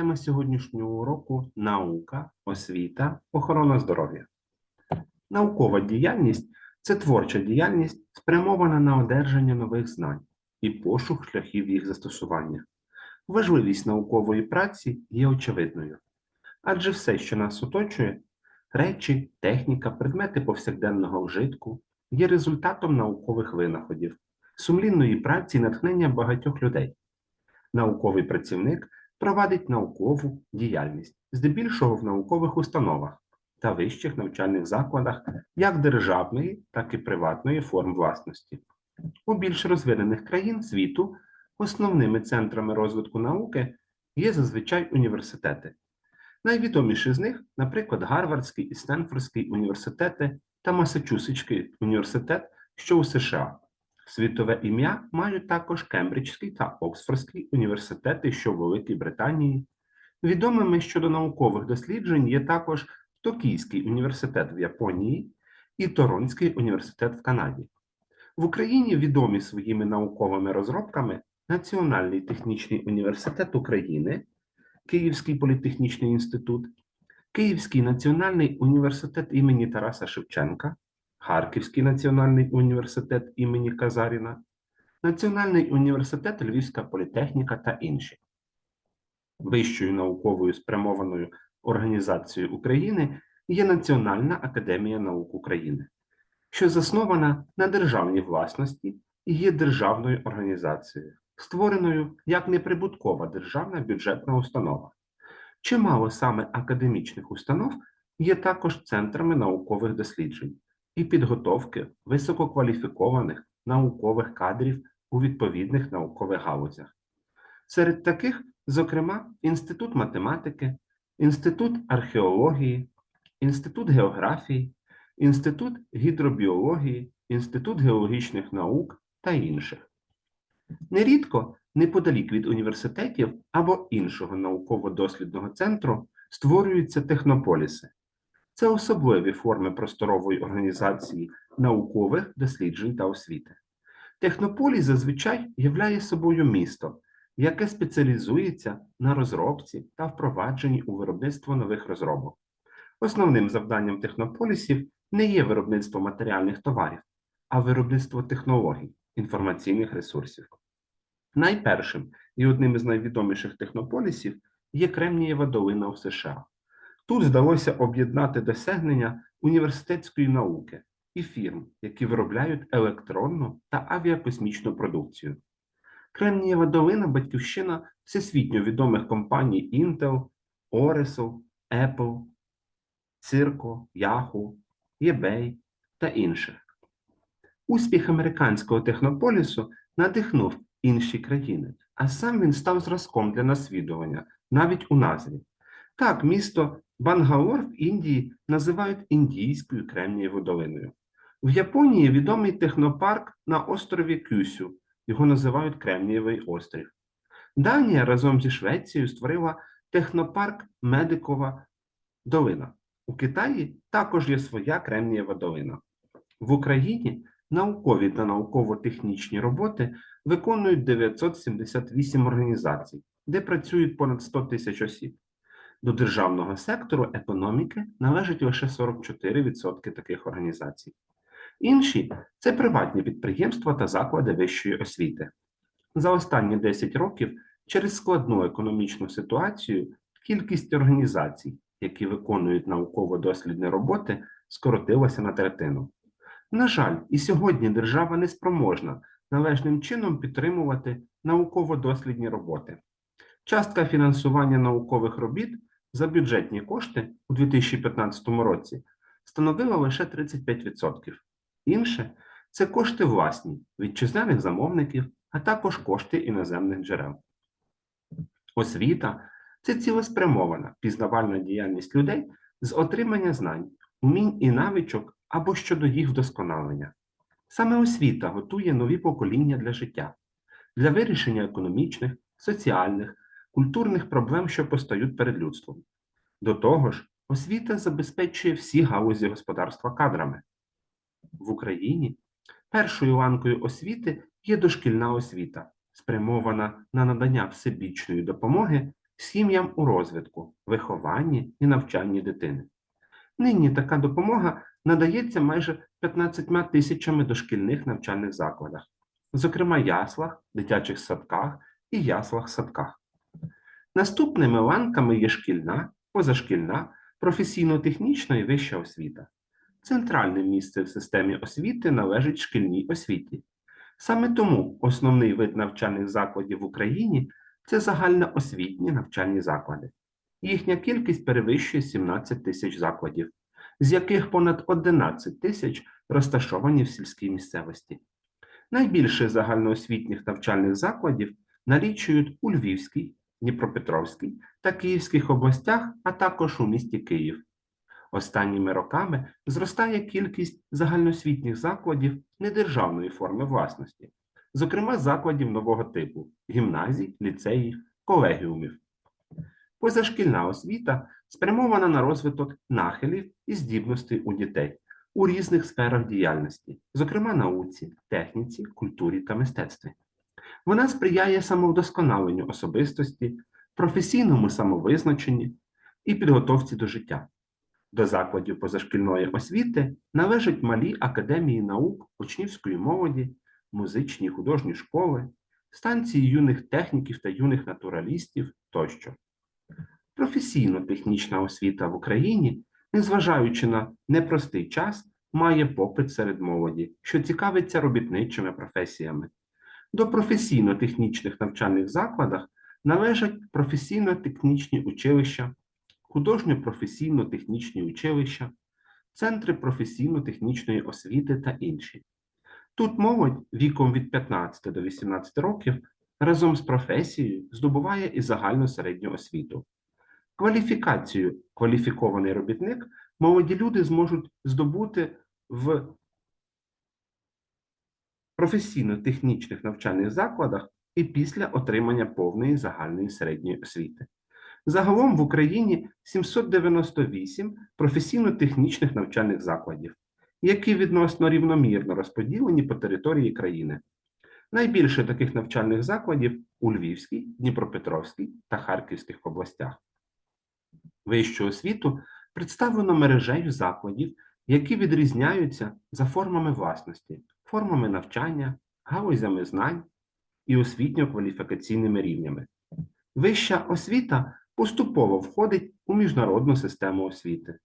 Тема сьогоднішнього уроку наука, освіта, охорона здоров'я. Наукова діяльність це творча діяльність, спрямована на одержання нових знань і пошук шляхів їх застосування. Важливість наукової праці є очевидною, адже все, що нас оточує, речі, техніка, предмети повсякденного вжитку, є результатом наукових винаходів, сумлінної праці і натхнення багатьох людей. Науковий працівник провадить наукову діяльність, здебільшого в наукових установах та вищих навчальних закладах як державної, так і приватної форм власності. У більш розвинених країн світу основними центрами розвитку науки є зазвичай університети. Найвідоміші з них, наприклад, Гарвардський і Стенфордський університети та Масачусетський університет, що у США. Світове ім'я мають також Кембриджський та Оксфордський університети, що в Великій Британії. Відомими щодо наукових досліджень є також Токійський університет в Японії і Торонський університет в Канаді. В Україні відомі своїми науковими розробками Національний технічний університет України, Київський політехнічний інститут, Київський національний університет імені Тараса Шевченка, Харківський національний університет імені Казаріна, Національний університет Львівська політехніка та інші. Вищою науковою спрямованою організацією України є Національна академія наук України, що заснована на державній власності і є державною організацією, створеною як неприбуткова державна бюджетна установа. Чимало саме академічних установ є також центрами наукових досліджень і підготовки висококваліфікованих наукових кадрів у відповідних наукових галузях. Серед таких, зокрема, Інститут математики, Інститут археології, Інститут географії, Інститут гідробіології, Інститут геологічних наук та інших. Нерідко неподалік від університетів або іншого науково-дослідного центру створюються технополіси. Це особливі форми просторової організації наукових досліджень та освіти. Технополіс зазвичай являє собою місто, яке спеціалізується на розробці та впровадженні у виробництво нових розробок. Основним завданням технополісів не є виробництво матеріальних товарів, а виробництво технологій, інформаційних ресурсів. Найпершим і одним із найвідоміших технополісів є Кремнієва долина у США. Тут вдалося об'єднати досягнення університетської науки і фірм, які виробляють електронну та авіакосмічну продукцію. Кремнієва долина батьківщина всесвітньо відомих компаній Intel, Oracle, Apple, Circo, Yahoo, eBay та інших. Успіх американського технополісу надихнув інші країни, а сам він став зразком для наслідування навіть у назві. Так, місто Бангалор в Індії називають індійською Кремнієвою долиною. В Японії відомий технопарк на острові Кюсю, його називають Кремнієвий острів. Данія разом зі Швецією створила технопарк Медикова долина. У Китаї також є своя Кремнієва долина. В Україні наукові та науково-технічні роботи виконують 978 організацій, де працюють понад 100 тисяч осіб. До державного сектору економіки належить лише 44% таких організацій. Інші це приватні підприємства та заклади вищої освіти. За останні 10 років через складну економічну ситуацію кількість організацій, які виконують науково-дослідні роботи, скоротилася на третину. На жаль, і сьогодні держава не спроможна належним чином підтримувати науково-дослідні роботи. Частка фінансування наукових робіт за бюджетні кошти у 2015 році становила лише 35%. Інше це кошти власні вітчизняних замовників, а також кошти іноземних джерел. Освіта це цілеспрямована пізнавальна діяльність людей з отримання знань, умінь і навичок або щодо їх вдосконалення. Саме освіта готує нові покоління для життя, для вирішення економічних, соціальних, культурних проблем, що постають перед людством. До того ж, освіта забезпечує всі галузі господарства кадрами. В Україні першою ланкою освіти є дошкільна освіта, спрямована на надання всебічної допомоги сім'ям у розвитку, вихованні і навчанні дитини. Нині така допомога надається майже 15 тисячами дошкільних навчальних закладах, зокрема яслах, дитячих садках і яслах-садках. Наступними ланками є шкільна, позашкільна, професійно-технічна і вища освіта. Центральне місце в системі освіти належить шкільній освіті. Саме тому основний вид навчальних закладів в Україні це загальноосвітні навчальні заклади. Їхня кількість перевищує 17 тисяч закладів, з яких понад 11 тисяч розташовані в сільській місцевості. Найбільше загальноосвітніх навчальних закладів налічують у Львівській, Дніпропетровській та Київських областях, а також у місті Київ. Останніми роками зростає кількість загальноосвітніх закладів недержавної форми власності, зокрема закладів нового типу гімназій, ліцеїв, колегіумів. Позашкільна освіта спрямована на розвиток нахилів і здібностей у дітей у різних сферах діяльності, зокрема науці, техніці, культурі та мистецтві. Вона сприяє самовдосконаленню особистості, професійному самовизначенні і підготовці до життя. До закладів позашкільної освіти належать малі академії наук, учнівської молоді, музичні художні школи, станції юних техніків та юних натуралістів тощо. Професійно-технічна освіта в Україні, незважаючи на непростий час, має попит серед молоді, що цікавиться робітничими професіями. До професійно-технічних навчальних закладах належать професійно-технічні училища, художньо-професійно-технічні училища, центри професійно-технічної освіти та інші. Тут молодь віком від 15 до 18 років разом з професією здобуває і загальну середню освіту. Кваліфікацію кваліфікований робітник молоді люди зможуть здобути в професійно-технічних навчальних закладах і після отримання повної загальної середньої освіти. Загалом в Україні 798 професійно-технічних навчальних закладів, які відносно рівномірно розподілені по території країни. Найбільше таких навчальних закладів у Львівській, Дніпропетровській та Харківських областях. Вищу освіту представлено мережею закладів, які відрізняються за формами власності, формами навчання, галузями знань і освітньо-кваліфікаційними рівнями. Вища освіта поступово входить у міжнародну систему освіти.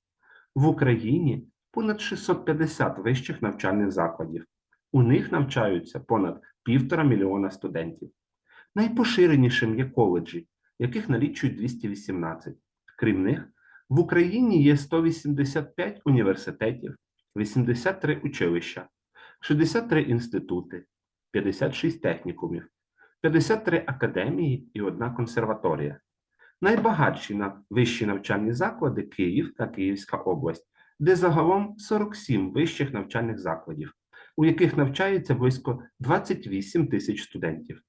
В Україні понад 650 вищих навчальних закладів. У них навчаються понад півтора мільйона студентів. Найпоширенішим є коледжі, яких налічують 218. Крім них, в Україні є 185 університетів, 83 училища, 63 інститути, 56 технікумів, 53 академії і одна консерваторія. Найбагатші на вищі навчальні заклади Київ та Київська область, де загалом 47 вищих навчальних закладів, у яких навчається близько 28 тисяч студентів.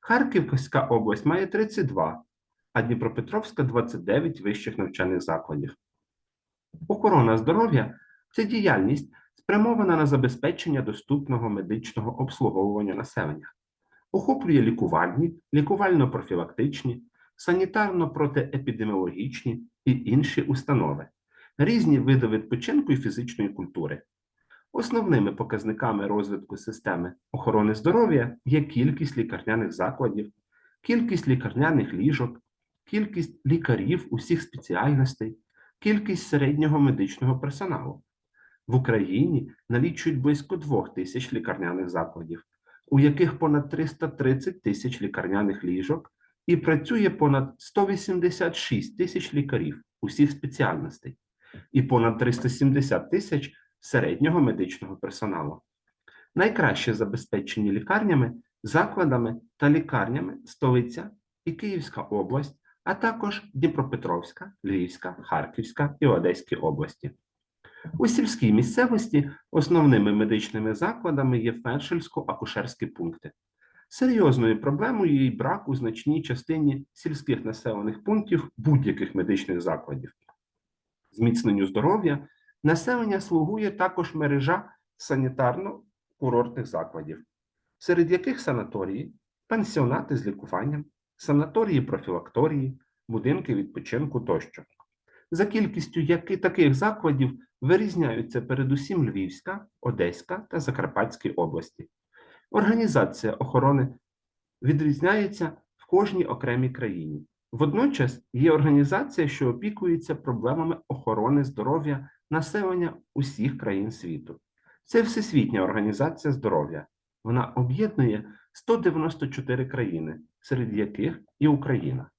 Харківська область має 32, а Дніпропетровська 29 вищих навчальних закладів. Охорона здоров'я це діяльність, спрямована на забезпечення доступного медичного обслуговування населення, охоплює лікувальні, лікувально-профілактичні, санітарно-протиепідеміологічні і інші установи, різні види відпочинку і фізичної культури. Основними показниками розвитку системи охорони здоров'я є кількість лікарняних закладів, кількість лікарняних ліжок, кількість лікарів усіх спеціальностей, кількість середнього медичного персоналу. В Україні налічують близько 2 тисяч лікарняних закладів, у яких понад 330 тисяч лікарняних ліжок і працює понад 186 тисяч лікарів усіх спеціальностей і понад 370 тисяч середнього медичного персоналу. Найкраще забезпечені лікарнями, закладами та лікарнями столиця і Київська область, а також Дніпропетровська, Львівська, Харківська і Одеські області. У сільській місцевості основними медичними закладами є фельдшерсько-акушерські пункти. Серйозною проблемою є брак у значній частині сільських населених пунктів будь-яких медичних закладів. Зміцненню здоров'я населення слугує також мережа санітарно-курортних закладів, серед яких санаторії, пансіонати з лікуванням, санаторії профілакторії, будинки відпочинку тощо. За кількістю які таких закладів вирізняються передусім Львівська, Одеська та Закарпатські області. Організація охорони відрізняється в кожній окремій країні. Водночас є організація, що опікується проблемами охорони здоров'я населення усіх країн світу. Це Всесвітня організація здоров'я. Вона об'єднує 194 країни, серед яких і Україна.